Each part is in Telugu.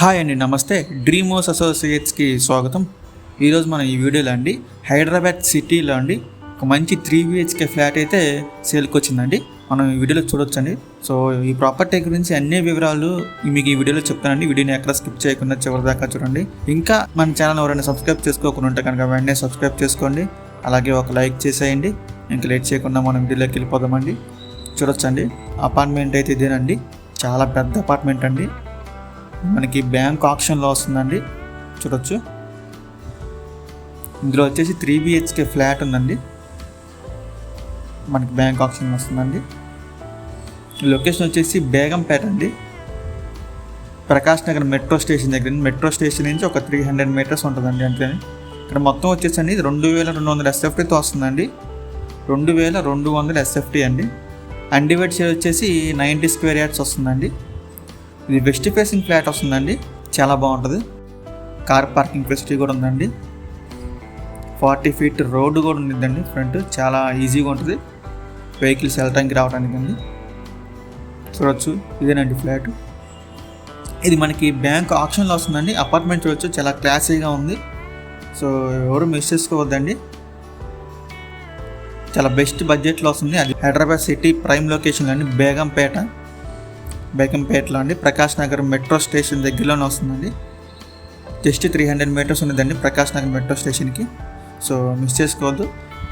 హాయ్ అండి నమస్తే. డ్రీమోస్ అసోసియేట్స్కి స్వాగతం. ఈరోజు మనం ఈ వీడియోలో అండి హైదరాబాద్ సిటీలో అండి ఒక మంచి త్రీ బిహెచ్కే ఫ్లాట్ అయితే సేల్కి వచ్చిందండి మనం ఈ వీడియోలో చూడొచ్చండి. సో ఈ ప్రాపర్టీ గురించి అన్ని వివరాలు మీకు ఈ వీడియోలో చెప్తానండి. వీడియోని ఎక్కడ స్కిప్ చేయకుండా చివరి దాకా చూడండి. ఇంకా మన ఛానల్ ఎవరైనా సబ్స్క్రైబ్ చేసుకోకుండా ఉంటే కనుక వెంటనే సబ్స్క్రైబ్ చేసుకోండి. అలాగే ఒక లైక్ చేసేయండి. ఇంకా లేట్ చేయకుండా మనం వీడియోలోకి వెళ్ళిపోదామండి. చూడొచ్చండి. అపార్ట్మెంట్ అయితే ఇదేనండి. చాలా పెద్ద అపార్ట్మెంట్ అండి. మనకి బ్యాంక్ ఆప్షన్లో వస్తుందండి. చూడొచ్చు. ఇందులో వచ్చేసి త్రీ బిహెచ్కే ఫ్లాట్ ఉందండి. మనకి బ్యాంక్ ఆప్షన్ వస్తుందండి. లొకేషన్ వచ్చేసి బేగంపేట అండి. ప్రకాష్ నగర్ మెట్రో స్టేషన్ దగ్గర మెట్రో స్టేషన్ నుంచి ఒక త్రీ హండ్రెడ్ మీటర్స్ ఉంటుందండి అంతేని ఇక్కడ మొత్తం వచ్చేసండి. రెండు వేల రెండు వందల ఎస్ఎఫ్టీతో వస్తుందండి. రెండు వేల రెండు వందల ఎస్ఎఫ్టీ అండి. అన్డివైడ్ షేర్ వచ్చేసి నైంటీ స్క్వేర్ యార్డ్స్ వస్తుందండి. ఇది వెస్ట్ ఫేసింగ్ ఫ్లాట్ వస్తుందండి. చాలా బాగుంటుంది. కార్ పార్కింగ్ ఫెసిలిటీ కూడా ఉందండి. ఫార్టీ ఫీట్ రోడ్డు కూడా ఉంటుందండి ఫ్రంట్. చాలా ఈజీగా ఉంటుంది. వెహికల్స్ వెళ్ళటానికి రావడానికి అండి. చూడొచ్చు. ఇదేనండి ఫ్లాట్. ఇది మనకి బ్యాంక్ ఆప్షన్లో వస్తుందండి. అపార్ట్మెంట్ చూడొచ్చు. చాలా క్లాసీగా ఉంది. సో ఎవరు మిస్ చేసుకోవద్దండి. చాలా బెస్ట్ బడ్జెట్లో వస్తుంది. అది హైదరాబాద్ సిటీ ప్రైమ్ లొకేషన్ అండి. బేగంపేట. బేకంపేటలో అండి ప్రకాష్ నగర్ మెట్రో స్టేషన్ దగ్గరలోనే వస్తుందండి. జస్ట్ త్రీ హండ్రెడ్ మీటర్స్ ఉన్నదండి ప్రకాష్ నగర్ మెట్రో స్టేషన్కి. సో మిస్ చేసుకోవద్దు.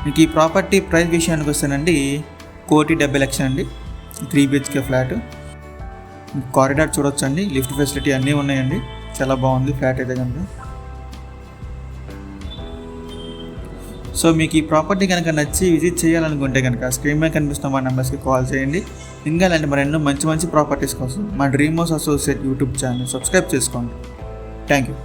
మీకు ఈ ప్రాపర్టీ ప్రైస్ విషయానికి వస్తేనండి కోటి డెబ్బై లక్షలు అండి. Three BHK flat. కారిడార్ చూడొచ్చండి. లిఫ్ట్ ఫెసిలిటీ అన్నీ ఉన్నాయండి. చాలా బాగుంది ఫ్లాట్ అయితే కనుక సో మీకు ఈ ప్రాపర్టీ కనుక నచ్చి విజిట్ చేయాలనుకుంటే కనుక స్క్రీన్ మీద కనిపిస్తున్న మా నెంబర్స్కి కాల్ చేయండి. ఇంకా ఇలాంటి మరెన్నో మంచి మంచి ప్రాపర్టీస్ కోసం మా Dreamos associate YouTube channel subscribe చేసుకోండి. Thank you.